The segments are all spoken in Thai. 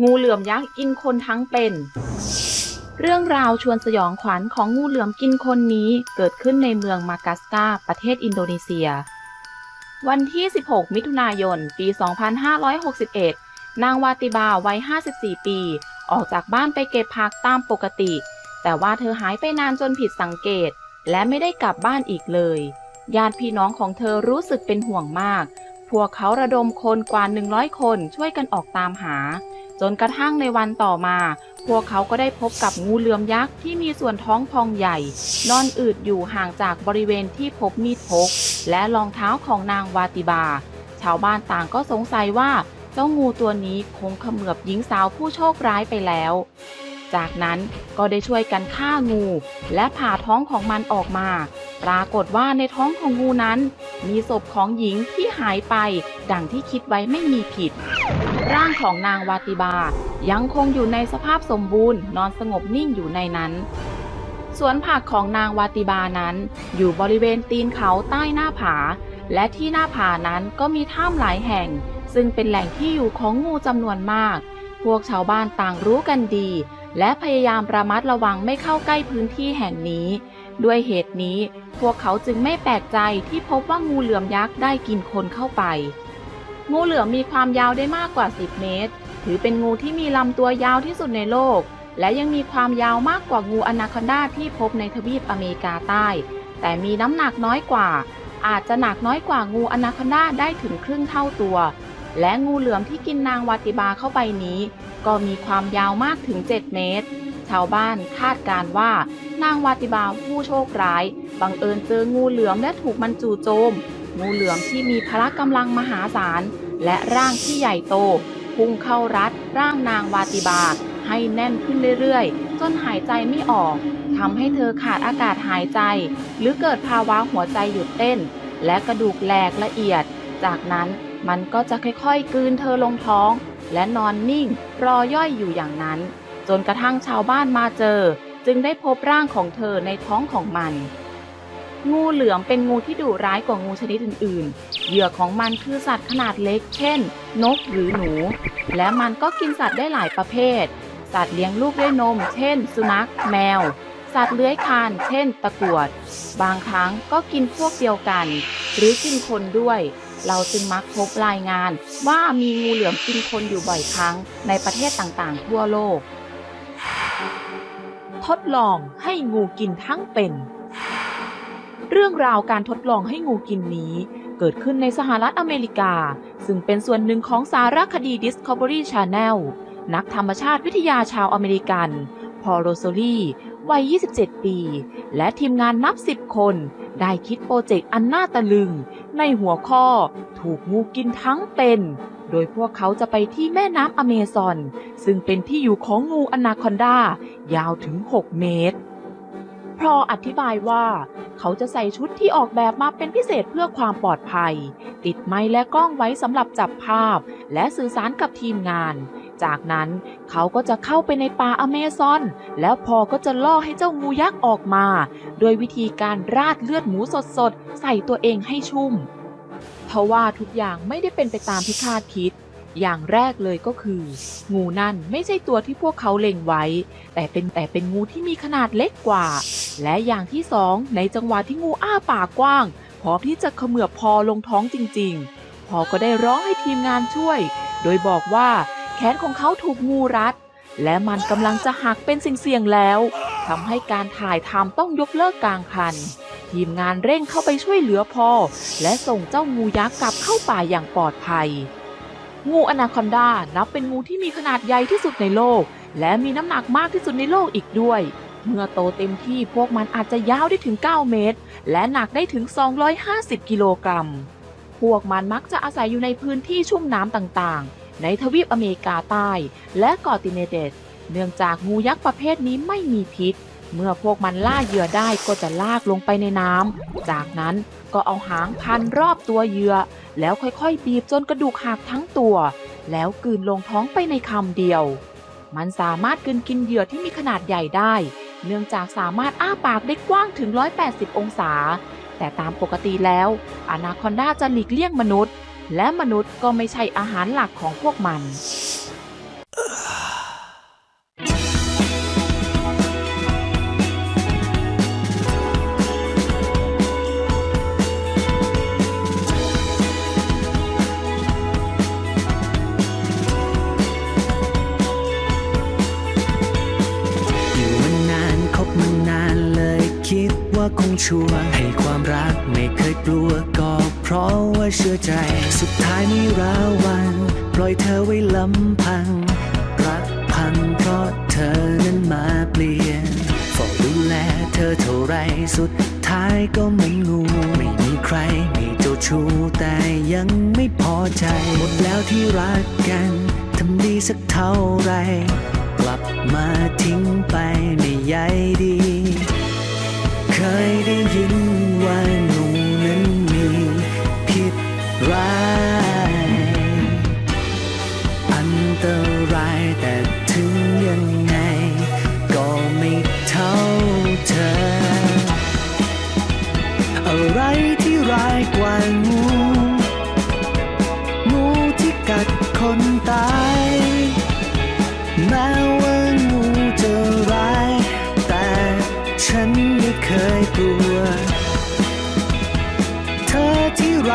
งูเหลือมยักษ์กินคนทั้งเป็น เรื่องราวชวนสยองขวัญของงูเหลือมกินคนนี้เกิดขึ้นในเมืองมากัสกาประเทศอินโดนีเซีย วันที่ 16 มิถุนายน ปี 2561 นางวาติบาวัย 54 ปี ออกจากบ้านไปเก็บผักตามปกติ แต่ว่าเธอหายไปนานจนผิดสังเกต และไม่ได้กลับบ้านอีกเลย ญาติพี่น้องของเธอรู้สึกเป็นห่วงมาก พวกเขาระดมคนกว่า 100 คนช่วยกันออกตามหา จนกระทั่งในวันต่อมา พวกเขาก็ได้พบกับงูเหลือมยักษ์ที่มีส่วนท้องพองใหญ่ นอนอืดอยู่ห่างจากบริเวณที่พบมีดพก และรองเท้าของนางวาติบา ชาวบ้านต่างก็สงสัยว่าเจ้างูตัวนี้คงเขมือบหญิงสาวผู้โชคร้ายไปแล้ว จากนั้นก็ได้ช่วยกันฆ่างู และผ่าท้องของมันออกมา ปรากฏว่าในท้องของงูนั้น มีศพของหญิงที่หายไป ดังที่คิดไว้ไม่มีผิด ร่างของนางวาติบา ยังคงอยู่ในสภาพสมบูรณ์ นอนสงบนิ่งอยู่ในนั้น สวนผักของนางวาติบานั้น อยู่บริเวณตีนเขาใต้หน้าผา และที่หน้าผานั้นก็มีถ้ำหลายแห่ง ซึ่งเป็นแหล่งที่อยู่ของงูจำนวนมาก พวกชาวบ้านต่างรู้กันดี และพยายามระมัดระวังไม่เข้าใกล้พื้นที่แห่งนี้ ด้วยเหตุนี้ พวกเขาจึงไม่แปลกใจที่พบว่างูเหลือมยักษ์ได้กินคนเข้าไป งูเหลือมมีความยาวได้มากกว่า 10 เมตร ถือเป็นงูที่มีลำตัวยาวที่สุดในโลก และยังมีความยาวมากกว่างูอนาคอนดาที่พบในทวีปอเมริกาใต้ แต่มีน้ำหนักน้อยกว่า อาจจะหนักน้อยกว่างูอนาคอนดาได้ถึงครึ่งเท่าตัว และงูเหลือมที่กินนางวาติบาเข้าไปนี้ ก็มีความยาวมากถึง 7 เมตร ชาวบ้านคาดการณ์ว่านางวาติบาผู้โชคร้าย บังเอิญเจองูเหลือมและถูกมันจู่โจม งูเหลือมที่มีพละกำลังมหาศาล และร่างที่ใหญ่โต พุ่งเข้ารัดร่างนางวาติบา ให้แน่นขึ้นเรื่อยๆ จนหายใจไม่ออกทำให้เธอขาดอากาศหายใจ หรือเกิดภาวะหัวใจหยุดเต้น และกระดูกแหลกละเอียด จากนั้นมันก็จะค่อยๆกลืนเธอลงท้อง และนอนนิ่ง รอย่อยอยู่อย่างนั้น จนกระทั่งชาวบ้านมาเจอ จึงได้พบร่างของเธอในท้องของมัน งูเหลือมเป็นงูที่ดุร้ายกว่างูชนิดอื่นๆ เหยื่อของมันคือสัตว์ขนาดเล็ก เช่น นกหรือหนู และมันก็กินสัตว์ได้หลายประเภท สัตว์เลี้ยงลูกด้วยนม เช่น สุนัข แมว สัตว์เลื้อยคลาน เช่น ตะกรวด บางครั้งก็กินพวกเดียวกัน หรือกินคนด้วย เราจึงมักพบรายงาน ว่ามีงูเหลือมกินคนอยู่บ่อยครั้ง ในประเทศต่างๆ ทั่วโลก ทดลองให้งูกินทั้งเป็น เรื่องราวการทดลองให้งูกินนี้เกิดขึ้นในสหรัฐอเมริกา ซึ่งเป็นส่วนหนึ่งของสารคดี Discovery Channel นักธรรมชาติวิทยาชาวอเมริกัน พอลโรโซลีวัย 27 ปี และทีมงานนับ 10 คน ได้คิดโปรเจกต์อันน่าตะลึง ในหัวข้อถูกงูกินทั้งเป็น โดยพวกเขาจะไปที่แม่น้ำอเมซอน ซึ่งเป็นที่อยู่ของงูอนาคอนดา ยาวถึง 6 เมตร พออธิบายว่า เขาจะใส่ชุดที่ออกแบบมาเป็นพิเศษเพื่อความปลอดภัย ติดไม้และกล้องไว้สำหรับจับภาพ และสื่อสารกับทีมงาน จากนั้นเขาก็จะเข้าไปในป่าอเมซอน แล้วพอก็จะล่อให้เจ้างูยักษ์ออกมาโดยวิธีการราดเลือดหมูสดๆ ใส่ตัวเองให้ชุ่มทว่าทุกอย่างไม่ได้เป็นไปตามที่คาดคิด อย่างแรกเลยก็คือ งูนั่นไม่ใช่ตัวที่พวกเขาเล็งไว้ แต่เป็นแต่เป็นงูที่มีขนาดเล็กกว่า และอย่างที่สองในจังหวะที่งูอ้าปากกว้าง พร้อมที่จะเขมือบพอลงท้องจริงๆ พอก็ได้ร้องให้ทีมงานช่วย โดยบอกว่าแขนของเขาถูกงูรัด และมันกำลังจะหักเป็นสิ่งเสี่ยงแล้วทำให้การถ่ายทำต้องยกเลิกกลางคัน ทีมงานเร่งเข้าไปช่วยเหลือพอ และส่งเจ้างูยักษ์กลับเข้าป่าอย่างปลอดภัย งูอนาคอนดานับเป็นงูที่มีขนาดใหญ่ที่สุดในโลก และมีน้ำหนักมากที่สุดในโลกอีกด้วย เมื่อโตเต็มที่พวกมันอาจจะยาวได้ถึง 9 เมตร และหนักได้ถึง 250 กิโลกรัม พวกมันมักจะอาศัยอยู่ในพื้นที่ชุ่มน้ำต่างๆ ในทวีปอเมริกาใต้ และเกาะติเนเดส เนื่องจากงูยักษ์ประเภทนี้ไม่มีพิษ เมื่อพวกมันล่าเหยื่อได้ก็จะลากลงไปในน้ำ จากนั้นก็เอาหางพันรอบตัวเหยื่อ แล้วค่อยๆ บีบจนกระดูกหักทั้งตัว แล้วกืนลงท้องไปในคำเดียว มันสามารถกลืนกินเหยื่อที่มีขนาดใหญ่ได้ เนื่องจากสามารถอ้าปากได้กว้างถึง 180 องศา แต่ตามปกติแล้ว อนาคอนดาจะหลีกเลี่ยงมนุษย์ และมนุษย์ก็ไม่ใช่อาหารหลักของพวกมัน ว่าคงชัวร์ให้ความรักไม่เคยกลัวก็เพราะว่าเชื่อใจ สุดท้ายไม่ราวัน ปล่อยเธอไว้ลำพัง รักพังเพราะเธอนั้นมาเปลี่ยนเฝ้าดูแลเธอเท่าไรสุดท้ายก็เหมือนงู ไม่มีใครไม่เจ้าชู้แต่ยังไม่พอใจ หมดแล้วที่รักกันทำดีสักเท่าไร กลับมาทิ้งไปไม่ใยดี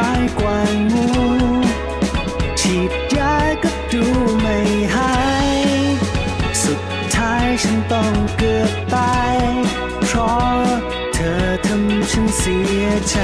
ายกว่างูฉีดยาก็ดูไม่หาย สุดท้ายฉันต้องเกือบตาย เพราะเธอทำฉันเสียใจ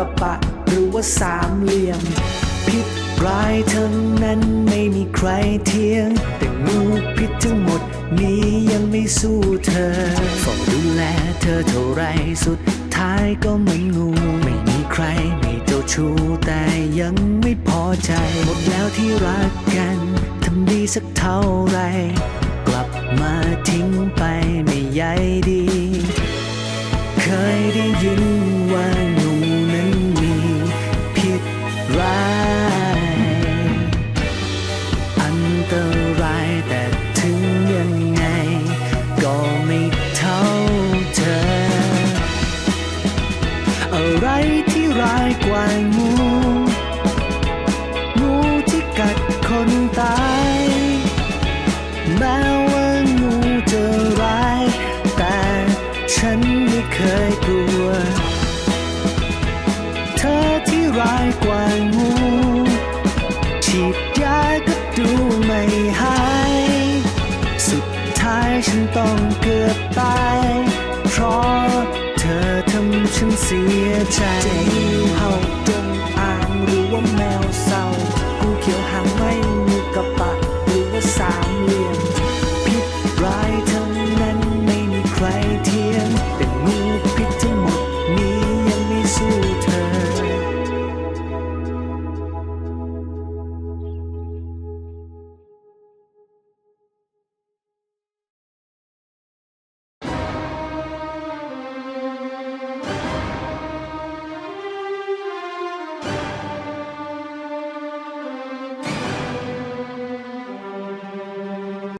กระปะหรือว่าสามเหลี่ยม พิษร้ายทั้งนั้นไม่มีใครเทียง แต่งูพิษทั้งหมดนี้ยังไม่สู้เธอเฝ้าดูแลเธอเท่าไรสุดท้ายก็เหมือนงูไม่มีใครไม่เจ้าชู้แต่ยังไม่พอใจ หมดแล้วที่รักกันทำดีสักเท่าไหรกลับมาทิ้งไปไม่ใยดี เคยได้ยินว่าายงูงูที่กัดคนตายแม้ว่างูจะร้าย แต่ฉันไม่เคยกลัว เธอที่ร้ายกว่างูฉีดยาก็ดูไม่หาย สุดท้ายฉันต้องเกือบตายเพราะ ฉันเสียใจ